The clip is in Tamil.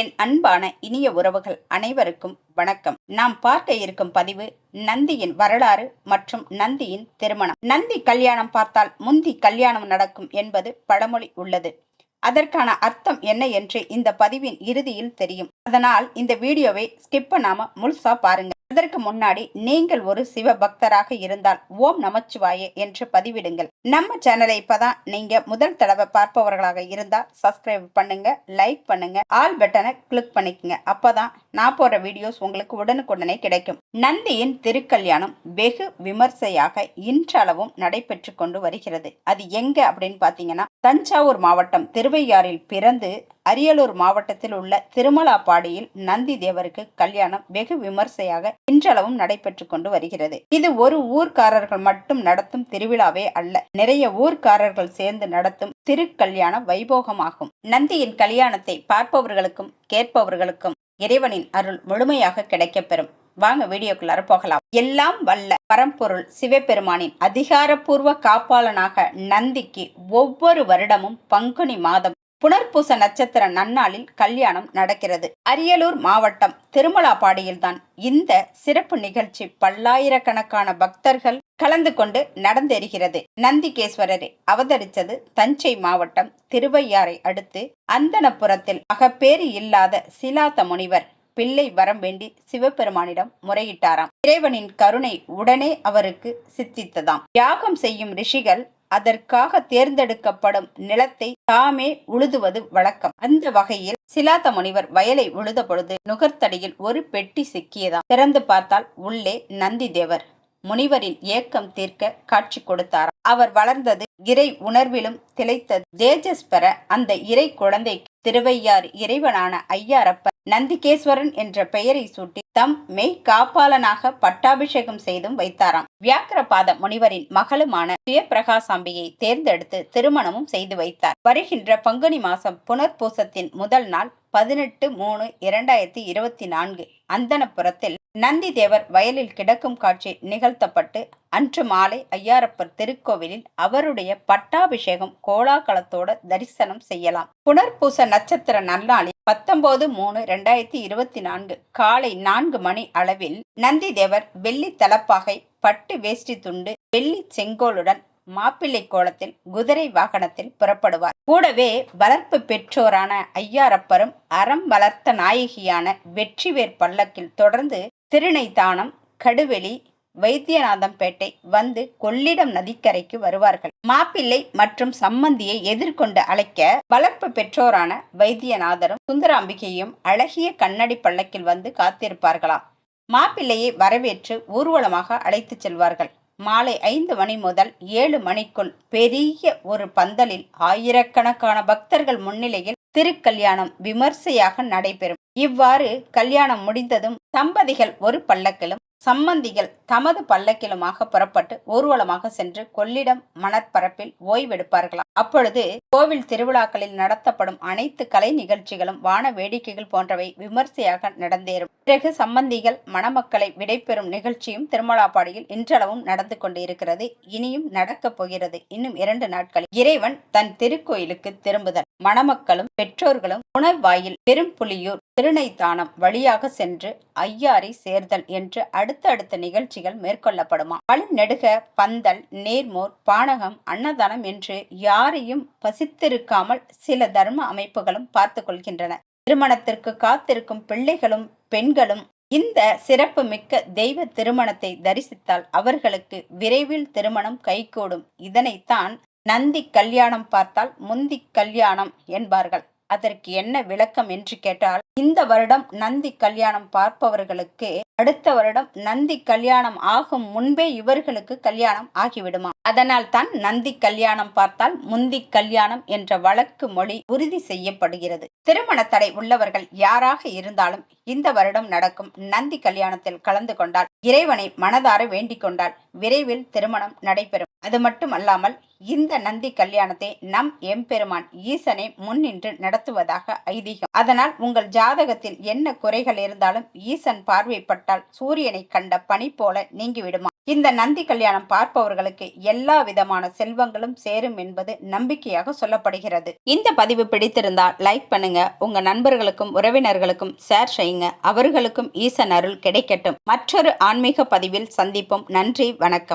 என் அன்பான இனிய உறவுகள் அனைவருக்கும் வணக்கம். நாம் பார்க்க இருக்கும் பதிவு நந்தியின் வரலாறு மற்றும் நந்தியின் திருமணம். நந்தி கல்யாணம் பார்த்தால் முந்தி கல்யாணம் நடக்கும் என்பது பழமொழி உள்ளது. அதற்கான அர்த்தம் என்ன என்று இந்த பதிவின் இறுதியில் தெரியும். அதனால் இந்த வீடியோவை ஸ்கிப் பண்ணாம முழுசா பாருங்க. அதற்கு முன்னாடி நீங்கள் ஒரு சிவ பக்தராக இருந்தால் ஓம் நமச்சிவாயே என்று பதிவிடுங்கள். நம்ம சேனலை இப்பதான் நீங்க முதல் தடவை பார்ப்பவர்களாக இருந்தா சப்ஸ்கிரைப் பண்ணுங்க லைக் பண்ணுங்க ஆல் பட்டனை கிளிக் பண்ணிக்கங்க. அப்பதான் நான் போற வீடியோஸ் உங்களுக்கு உடனுக்குடனே கிடைக்கும். நந்தியின் திருக்கல்யாணம் வெகு விமர்சையாக இன்றளவும் நடைபெற்று கொண்டு வருகிறது. அது எங்க அப்படின்னு பாத்தீங்கன்னா தஞ்சாவூர் மாவட்டம் திருவையாறில் பிறந்து அரியலூர் மாவட்டத்தில் உள்ள திருமலாப்பாடியில் நந்தி தேவருக்கு கல்யாணம் வெகு விமர்சையாக இன்றளவும் நடைபெற்று கொண்டு வருகிறது. இது ஒரு ஊர்க்காரர்கள் மட்டும் நடத்தும் திருவிழாவே அல்ல. நிறைய ஊர்க்காரர்கள் சேர்ந்து நடத்தும் திருக்கல்யாண வைபோகமாகும். நந்தியின் கல்யாணத்தை பார்ப்பவர்களுக்கும் கேட்பவர்களுக்கும் இறைவனின் அருள் முழுமையாக கிடைக்கப்பெறும். வாங்க வீடியோக்குள்ளார போகலாம். எல்லாம் வல்ல பரம்பொருள் சிவபெருமானின் அதிகாரப்பூர்வ காப்பாளனாக நந்திக்கு ஒவ்வொரு வருடமும் பங்குனி மாதம் புனர்பூச நட்சத்திர நன்னாளில் கல்யாணம் நடக்கிறது. அரியலூர் மாவட்டம் திருமலாபாடியில்தான் இந்த சிறப்பு நிகழ்ச்சி பல்லாயிரக்கணக்கான பக்தர்கள் கலந்து கொண்டு நடந்தேறுகிறது. நந்திகேஸ்வரரை அவதரித்தது தஞ்சை மாவட்டம் திருவையாறை அடுத்து அந்தனபுரத்தில் அகப்பேறு இல்லாத சிலாத்த முனிவர் பிள்ளை வரம் வேண்டி சிவபெருமானிடம் முறையிட்டாராம். இறைவனின் கருணை உடனே அவருக்கு சித்தித்ததாம். யாகம் செய்யும் ரிஷிகள் அதற்காக தேர்ந்தெடுக்கப்படும் நிலத்தை தாமே உழுதுவது வழக்கம். அந்த வகையில் சிலாத்த முனிவர் வயலை உழுத பொழுது நுகர்த்தடியில் ஒரு பெட்டி சிக்கியதாம். திறந்து பார்த்தால் உள்ளே நந்தி தேவர். முனிவரின் ஏக்கம் தீர்க்க காட்சி கொடுத்தார் அவர் வளர்ந்தது இறை உணர்விலும் திளைத்தது. தேஜஸ் பெற அந்த இறை குழந்தை திருவையார் இறைவனான ஐயாரப்ப நந்திகேஸ்வரன் என்ற பெயரை சூட்டி தம் மெய் காப்பாளனாக பட்டாபிஷேகம் செய்தும் வைத்தாராம். வியாக்கிரபாத முனிவரின் மகளுமான சுயபிரகாசாம்பியை தேர்ந்தெடுத்து திருமணமும் செய்து வைத்தார். வருகின்ற பங்குனி மாசம் புனர்பூசத்தின் முதல் நாள் பதினெட்டு மூணு இரண்டாயிரத்தி இருபத்தி நான்கு அந்தனபுரத்தில் நந்தி தேவர் வயலில் கிடக்கும் காட்சி நிகழ்த்தப்பட்டு அன்று மாலை ஐயாரப்பர் திருக்கோவிலில் அவருடைய பட்டாபிஷேகம் கோலாகலத்தோட தரிசனம் செய்யலாம். புனர்பூச நட்சத்திர நன்னாளில் பத்தொன்பது மூணு ரெண்டாயிரத்தி இருபத்தி நான்கு காலை நான்கு மணி அளவில் நந்தி தேவர் வெள்ளி தலப்பாகை பட்டு வேஷ்டி துண்டு வெள்ளி செங்கோலுடன் மாப்பிள்ளை கோலத்தில் குதிரை வாகனத்தில் புறப்படுவார். கூடவே வளர்ப்பு பெற்றோரான ஐயாரப்பரும் அறம் வளர்த்த நாயகியான வெற்றிவேர் பல்லக்கில் தொடர்ந்து திருநைதானம் கடுவெளி வைத்தியநாதம்பேட்டை வந்து கொள்ளிடம் நதிக்கரைக்கு வருவார்கள். மாப்பிள்ளை மற்றும் சம்மந்தியை எதிர்கொண்டு அழைக்க வளர்ப்பு பெற்றோரான வைத்தியநாதரும் சுந்தராம்பிகையும் அழகிய கண்ணடி பள்ளக்கில் வந்து காத்திருப்பார்களாம். மாப்பிள்ளையை வரவேற்று ஊர்வலமாக அழைத்துச் செல்வார்கள். மாலை ஐந்து மணி முதல் ஏழு மணிக்குள் பெரிய ஒரு பந்தலில் ஆயிரக்கணக்கான பக்தர்கள் முன்னிலையில் திருக்கல்யாணம் விமர்சையாக நடைபெறும். இவ்வாறு கல்யாணம் முடிந்ததும் தம்பதிகள் ஒரு பல்லக்கிலும் சம்மந்திகள் தமது பல்லக்கிலுமாக புறப்பட்டு ஊர்வலமாக சென்று கொள்ளிடம் மணற்பரப்பில் ஓய்வெடுப்பார்களாம் அப்பொழுது கோவில் திருவிழாக்களில் நடத்தப்படும் அனைத்து கலை நிகழ்ச்சிகளும் வான வேடிக்கைகள் போன்றவை விமர்சையாக நடந்தேறும். பிறகு சம்பந்திகள் மணமக்களை விடைபெறும் நிகழ்ச்சியும் திருமலாப்பாடியில் இன்றளவும் நடந்து கொண்டு இருக்கிறது இனியும் நடக்கப் போகிறது. இன்னும் இரண்டு நாட்களில் இறைவன் தன் திருக்கோயிலுக்கு திரும்புதல். மணமக்களும் பெற்றோர்களும் உணர்வாயில் பெரும்புலியூர் திருநைத்தானம் வழியாக சென்று ஐயாரை சேர்தல் என்று அடுத்தடுத்த நிகழ்ச்சிகள் மேற்கொள்ளப்படுமா? நெடுக பந்தல் நேர்மோர் பானகம் அன்னதானம் என்று யாரையும் பசித்திருக்காமல் சில தர்ம அமைப்புகளும் பார்த்து கொள்கின்றன. திருமணத்திற்கு காத்திருக்கும் பிள்ளைகளும் பெண்களும் இந்த சிறப்பு மிக்க தெய்வ திருமணத்தை தரிசித்தால் அவர்களுக்கு விரைவில் திருமணம் கைகூடும். இதனைத்தான் நந்தி கல்யாணம் பார்த்தால் முந்தி கல்யாணம் என்பார்கள். அதற்கு என்ன விளக்கம் என்று கேட்டால் இந்த வருடம் நந்தி கல்யாணம் பார்ப்பவர்களுக்கு அடுத்த வருடம் நந்தி கல்யாணம் ஆகும் முன்பே இவர்களுக்கு கல்யாணம் ஆகிவிடுமா? அதனால் தான் நந்தி கல்யாணம் பார்த்தால் முந்தி கல்யாணம் என்ற வழக்கு மொழி உறுதி செய்யப்படுகிறது. திருமண தடை உள்ளவர்கள் யாராக இருந்தாலும் இந்த வருடம் நடக்கும் நந்தி கல்யாணத்தில் கலந்து கொண்டால் இறைவனை மனதார வேண்டிக் கொண்டால் விரைவில் திருமணம் நடைபெறும். அது மட்டுமல்லாமல் இந்த நந்தி கல்யாணத்தை நம் எம்பெருமான் ஈசனை முன்னின்று நடத்துவதாக ஐதீகம். அதனால் உங்கள் ஜாதகத்தில் என்ன குறைகள் இருந்தாலும் ஈசன் பார்வைப்பட்டால் சூரியனை கண்ட பனி போல நீங்கிவிடுமா? இந்த நந்தி கல்யாணம் பார்ப்பவர்களுக்கு எல்லா விதமான செல்வங்களும் சேரும் என்பது நம்பிக்கையாக சொல்லப்படுகிறது. இந்த பதிவு பிடித்திருந்தால் லைக் பண்ணுங்க உங்க நண்பர்களுக்கும் உறவினர்களுக்கும் ஷேர் செய்யுங்க. அவர்களுக்கும் ஈசன் அருள் கிடைக்கட்டும். மற்றொரு ஆன்மீக பதிவில் சந்திப்போம். நன்றி வணக்கம்.